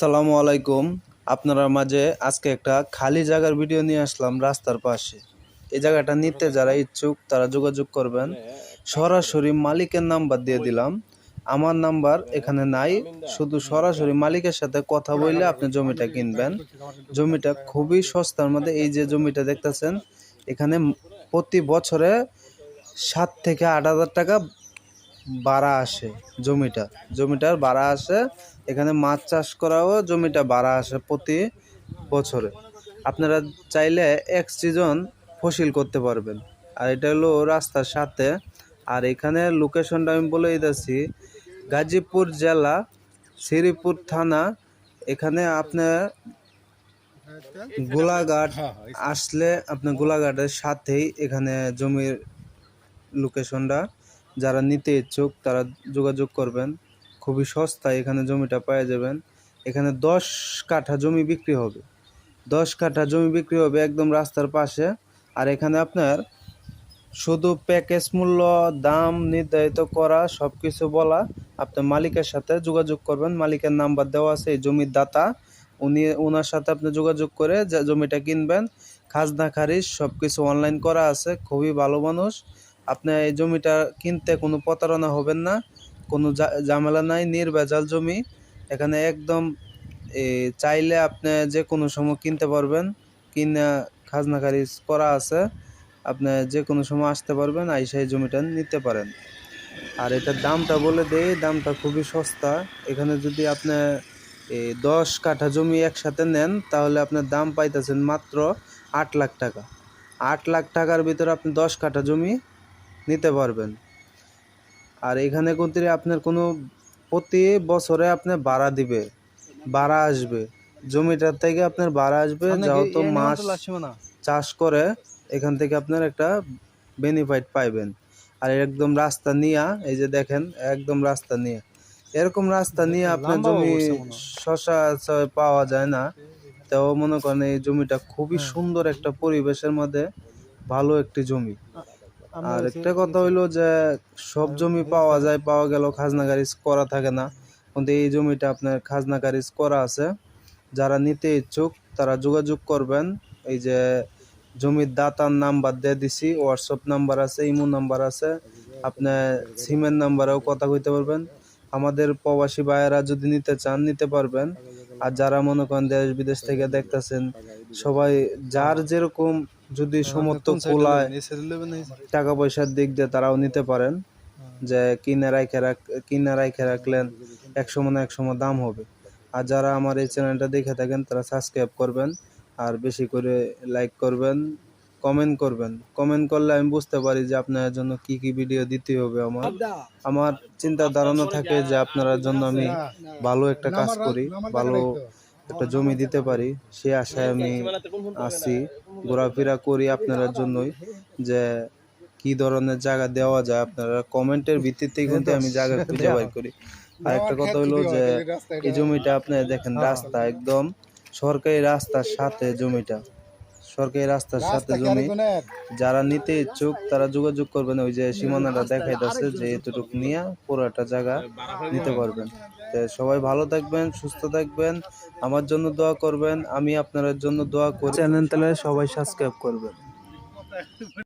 আসসালামু আলাইকুম। আপনারা মাঝে আজকে একটা খালি জায়গার ভিডিও নিয়ে আসলাম রাস্তার পাশে। এই জায়গাটা নিতে যারা ইচ্ছুক তারা যোগাযোগ করবেন। সরাসরি মালিকের নাম্বার দিয়ে দিলাম। আমার নাম্বার এখানে নাই। শুধু সরাসরি মালিকের সাথে কথা বললে আপনি জমিটা কিনবেন। জমিটা খুবই সস্তার মধ্যে এই যে জমিটা দেখতেছেন, এখানে প্রতি বছরে সাত থেকে আট হাজার টাকা বাড়া আসে জমিটা। জমিটার বাড়া আসে এখানে মাছ চাষ করাও জমিটা বাড়া আসে প্রতি বছরে। আপনারা চাইলে এক সিজন ফসিল করতে পারবেন। আর এটা হলো রাস্তার সাথে। আর এখানে লোকেশনটা আমি বলে দিতেছি গাজীপুর জেলা শ্রীপুর থানা এখানে আপনার গোলাঘাট আসলে আপনার গোলাঘাটের সাথেই এখানে জমির লোকেশনটা যারা নিতে ইচ্ছুক, তারা যোগাযোগ করবেন। খুবই সস্তায় এখানে জমিটা পেয়ে যাবেন। এখানে দশ কাঠা জমি বিক্রি হবে। দশ কাঠা জমি বিক্রি হবে একদম রাস্তার পাশে। আর এখানে আপনার শুধু প্যাকেজ মূল্য, দাম নির্ধারিত করা সব কিছু বলা আপনি মালিকের সাথে যোগাযোগ করবেন। মালিকের নাম্বার দেওয়া আছে, এই জমির দাতা। উনি ওনার সাথে আপনি যোগাযোগ করে জমিটা কিনবেন। খাজনা খারিজ সব কিছু অনলাইন করা আছে। খুবই ভালো মানুষ। আপনি এই জমিটা কিনতে কোনো প্রতারণা হবেন না, কোনো ঝামেলা নাই, নির্ভেজাল জমি। এখানে একদম চাইলে আপনি যে কোনো সময় কিনতে পারবেন, কিনা খাজনা খারিজ করা আছে, আপনি যে কোনো সময় আসতে পারবেন, আইসা এই জমিটা নিতে পারেন। আর এটার দামটা বলে দেই, দামটা খুবই সস্তা। এখানে যদি আপনি দশ কাঠা জমি একসাথে নেন, তাহলে আপনার দাম পাইতেছেন মাত্র আট লাখ টাকা। আট লাখ টাকার ভিতরে আপনি দশ কাঠা জমি নিতে পারবেন। আর এখানে কিন্তু আপনার কোনো প্রতি বছরে আপনি ভাড়া দিবে ভাড়া আসবে। জমিটার থেকে আপনার ভাড়া আসবে যেহেতু মাছ চাষ করে এখান থেকে আপনার একটা বেনিফিট পাইবেন। আর একদম রাস্তা নিয়া এই যে দেখেন একদম রাস্তা নিয়ে। এরকম রাস্তা নিয়ে আপনার জমি সচরাচর পাওয়া যায় না। তাও মনে করেন এই জমিটা খুবই সুন্দর একটা পরিবেশের মধ্যে ভালো একটি জমি। আর একটা কথা হইল যে সব জমি পাওয়া যায় পাওয়া গেল খাজনা খারিজ করা থাকে না। কিন্তু এই জমিটা আপনার খাজনা খারিজ করা আছে। যারা নিতে ইচ্ছুক তারা যোগাযোগ করবেন। এই যে জমির দাতার নাম্বার দিয়ে দিছি হোয়াটসঅ্যাপ নাম্বার আছে ইমো নাম্বার আছে। আপনি সিমের নাম্বারেও কথা কইতে পারবেন। আমাদের প্রবাসী ভাইয়েরা যদি নিতে চান নিতে পারবেন। আর যারা মনে করেন দেশ বিদেশ থেকে দেখতেছেন সবাই যার যেরকম যদি সমর্থ কুলায় টাকা পয়সার দিক দিয়ে তারাও নিতে পারেন যে কিনে রাখে রাখ কিনে রাখে রাখলেন এক সময় না এক সময় দাম হবে। আর যারা আমার এই চ্যানেলটা দেখে থাকেন তারা সাবস্ক্রাইব করবেন আর বেশি করে লাইক করবেন কমেন্ট করবেন। কমেন্ট করলে আমি বুঝতে পারি যে আপনার জন্য কি কি ভিডিও দিতে হবে আমার। আমার চিন্তা ধারণা থাকে যে আপনার জন্য আমি ভালো একটা কাজ করি ভালো একটা জমি দিতে পারি সে আশায় আমি আসি ঘোরাফেরা করি আপনার জন্যই যে কি ধরনের জায়গা দেওয়া যায় আপনারা কমেন্টের ভিত্তিতে কিন্তু আমি জায়গা খুঁজে বাই করি। আর একটা কথা হলো যে এই জমিটা আপনি দেখেন রাস্তা একদম সরকারি রাস্তার সাথে জমিটা। সরকারি রাস্তার সাথে জমি। যারা নিতে ইচ্ছুক তারা যোগাযোগ করবেন ওই যে সীমানাটা দেখাইতেছে যে এতটুকু নিয়ে পুরোটা জায়গা নিতে পারবেন। তো সবাই ভালো থাকবেন, সুস্থ থাকবেন। আমার জন্য দোয়া করবেন, আমি আপনার জন্য দোয়া করি। চ্যানেল তাহলে সবাই সাবস্ক্রাইব করবেন।